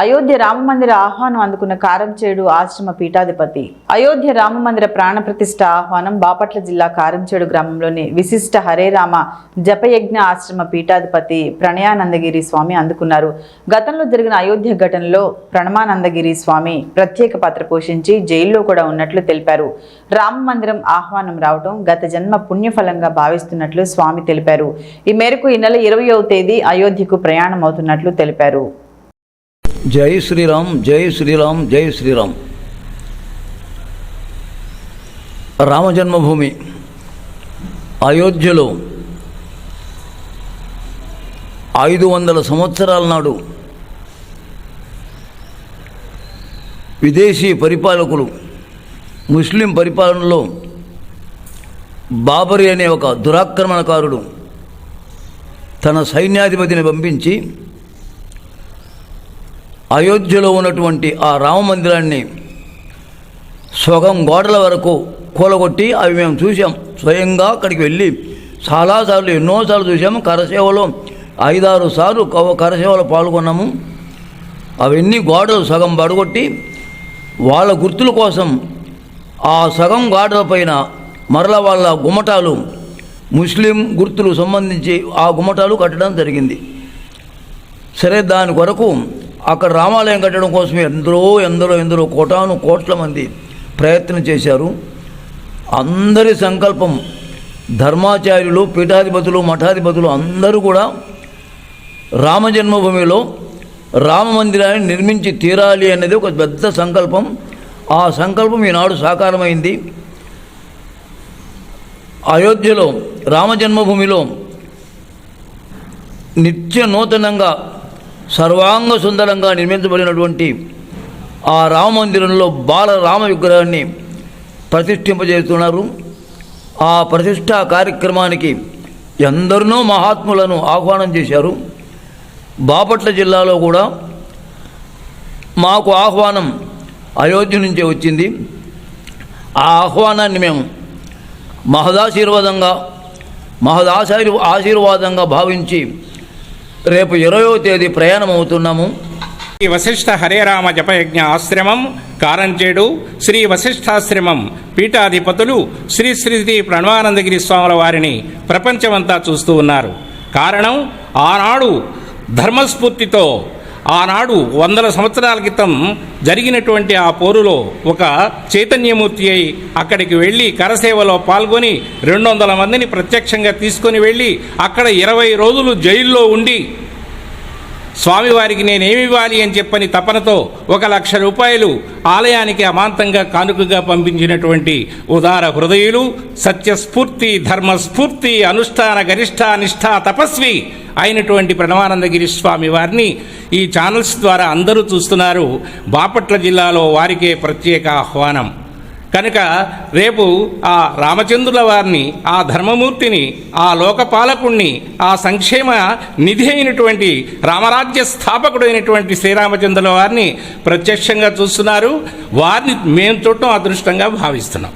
అయోధ్య రామమందిర ఆహ్వానం అందుకున్న కారంచేడు ఆశ్రమ పీఠాధిపతి. అయోధ్య రామమందిర ప్రాణ ప్రతిష్ఠ ఆహ్వానం బాపట్ల జిల్లా కారంచేడు గ్రామంలోని విశిష్ట హరే రామ జపయజ్ఞ ఆశ్రమ పీఠాధిపతి ప్రణయానందగిరి స్వామి అందుకున్నారు. గతంలో జరిగిన అయోధ్య ఘటనలో ప్రణమానందగిరి స్వామి ప్రత్యేక పాత్ర పోషించి జైల్లో కూడా ఉన్నట్లు తెలిపారు. రామ మందిరం ఆహ్వానం రావడం గత జన్మ పుణ్యఫలంగా భావిస్తున్నట్లు స్వామి తెలిపారు. ఈ మేరకు ఈ నెల ఇరవయవ తేదీ అయోధ్యకు ప్రయాణం అవుతున్నట్లు తెలిపారు. జై శ్రీరామ్ జై శ్రీరామ్ జై శ్రీరామ్. రామజన్మభూమి అయోధ్యలో ఐదు వందల సంవత్సరాల నాడు విదేశీ పరిపాలకులు ముస్లిం పరిపాలనలో బాబరి అనే ఒక దురాక్రమణకారుడు తన సైన్యాధిపతిని పంపించి అయోధ్యలో ఉన్నటువంటి ఆ రామ మందిరాన్ని సగం గోడల వరకు కూలగొట్టి అవి మేము చూసాం స్వయంగా అక్కడికి వెళ్ళి చాలాసార్లు ఎన్నోసార్లు చూసాము కరసేవలో ఐదారు సార్లు కవ- కరసేవలో పాల్గొన్నాము. అవన్నీ గోడలు సగం పడగొట్టి వాళ్ళ గుర్తుల కోసం ఆ సగం గోడల పైన మరల వాళ్ళ గుమ్మటాలు ముస్లిం గుర్తులు సంబంధించి ఆ గుమ్మటాలు కట్టడం జరిగింది. సరే దాని కొరకు అక్కడ రామాలయం కట్టడం కోసం ఎందరో ఎందరో ఎందరో కోటాను కోట్ల మంది ప్రయత్నం చేశారు. అందరి సంకల్పం ధర్మాచార్యులు పీఠాధిపతులు మఠాధిపతులు అందరూ కూడా రామజన్మభూమిలో రామ మందిరాన్ని నిర్మించి తీరాలి అనేది ఒక పెద్ద సంకల్పం. ఆ సంకల్పం ఈనాడు సాకారమైంది. అయోధ్యలో రామజన్మభూమిలో నిత్య నూతనంగా సర్వాంగ సుందరంగా నిర్మించబడినటువంటి ఆ రామ మందిరంలో బాల రామ విగ్రహాన్ని ప్రతిష్ఠింపజేస్తున్నారు. ఆ ప్రతిష్టా కార్యక్రమానికి ఎందరినో మహాత్ములను ఆహ్వానం చేశారు. బాపట్ల జిల్లాలో కూడా మాకు ఆహ్వానం అయోధ్య నుంచే వచ్చింది. ఆ ఆహ్వానాన్ని మేము మహదాశీర్వాదంగా మహదాశీర్ ఆశీర్వాదంగా భావించి రేపు ఇరవయో తేదీ ప్రయాణం అవుతున్నాము శ్రీ వశిష్ఠ హరేరామ జపయజ్ఞ ఆశ్రమం కారంచేడు శ్రీ వశిష్ఠాశ్రమం పీఠాధిపతులు శ్రీ శ్రీ శ్రీ ప్రణవానందగిరి స్వాముల వారిని ప్రపంచమంతా చూస్తూ ఉన్నారు. కారణం ఆనాడు ధర్మస్ఫూర్తితో ఆనాడు వందల సంవత్సరాల క్రితం జరిగినటువంటి ఆ పోరులో ఒక చైతన్యమూర్తి అయి అక్కడికి వెళ్ళి కరసేవలో పాల్గొని రెండు వందల మందిని ప్రత్యక్షంగా తీసుకొని వెళ్ళి అక్కడ ఇరవై రోజులు జైల్లో ఉండి స్వామివారికి నేనేమి ఇవ్వాలి అని చెప్పని తపనతో ఒక లక్ష రూపాయలు ఆలయానికి అమాంతంగా కానుకగా పంపించినటువంటి ఉదార హృదయులు సత్యస్ఫూర్తి ధర్మస్ఫూర్తి అనుష్ఠాన గరిష్ట నిష్ఠా తపస్వి అయినటువంటి ప్రణవానందగిరి స్వామి వారిని ఈ ఛానల్స్ ద్వారా అందరూ చూస్తున్నారు. బాపట్ల జిల్లాలో వారికే ప్రత్యేక ఆహ్వానం. కనుక రేపు ఆ రామచంద్రుల వారిని ఆ ధర్మమూర్తిని ఆ లోకపాలకుణ్ణి ఆ సంక్షేమ నిధి అయినటువంటి రామరాజ్య స్థాపకుడైనటువంటి శ్రీరామచంద్రుల వారిని ప్రత్యక్షంగా చూస్తున్నారు. వారిని మేము చూడటం అదృష్టంగా భావిస్తున్నాం.